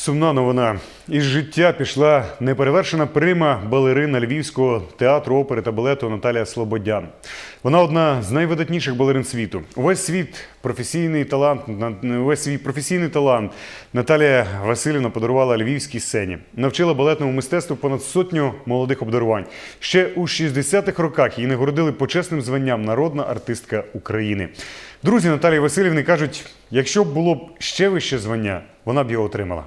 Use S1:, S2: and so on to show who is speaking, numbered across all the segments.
S1: Сумна новина. Із життя пішла неперевершена прима балерина Львівського театру опери та балету Наталія Слободян. Вона одна з найвидатніших балерин світу. Увесь світ професійний талант, увесь свій професійний талант Наталія Васильівна подарувала львівській сцені. Навчила балетному мистецтву понад сотню молодих обдарувань. Ще у 60-х роках її нагородили почесним званням народна артистка України. Друзі Наталії Васильівни кажуть, якщо б було ще вище звання, вона б його отримала.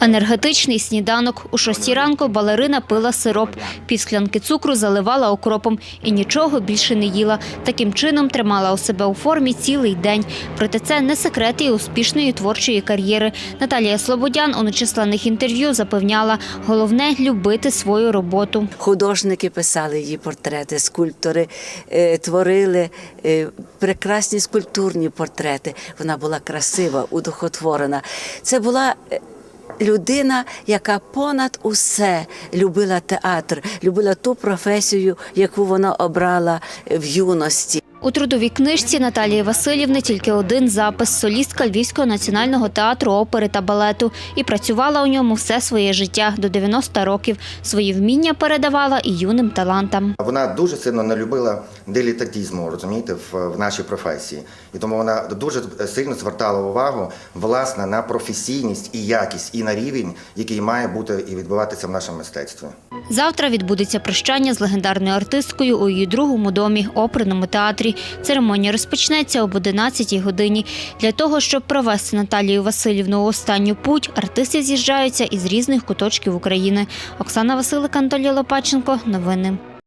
S2: Енергетичний сніданок. У шостій ранку балерина пила сироп. Пів склянки цукру заливала окропом і нічого більше не їла. Таким чином тримала у себе у формі цілий день. Проте це не секрет її успішної творчої кар'єри. Наталія Слободян у нечисленних інтерв'ю запевняла, головне – любити свою роботу.
S3: Художники писали її портрети, скульптори е, творили е, прекрасні скульптурні портрети. Вона була красива, удохотворена. Це була. Людина, яка понад усе любила театр, любила ту професію, яку вона обрала в юності.
S2: У трудовій книжці Наталії Васильівни тільки один запис – солістка Львівського національного театру опери та балету. І працювала у ньому все своє життя до 90 років. Свої вміння передавала і юним талантам.
S4: Вона дуже сильно не любила дилетантізму, розумієте, в, в нашій професії. І тому вона дуже сильно звертала увагу власне на професійність і якість, і на рівень, який має бути і відбуватися в нашому мистецтві.
S2: Завтра відбудеться прощання з легендарною артисткою у її другому домі – оперному театрі. Церемонія розпочнеться об 11 годині. Для того, щоб провести Наталію Васильівну у останню путь, артисти з'їжджаються із різних куточків України. Оксана Василик, Анатолій Лопаченко. Новини.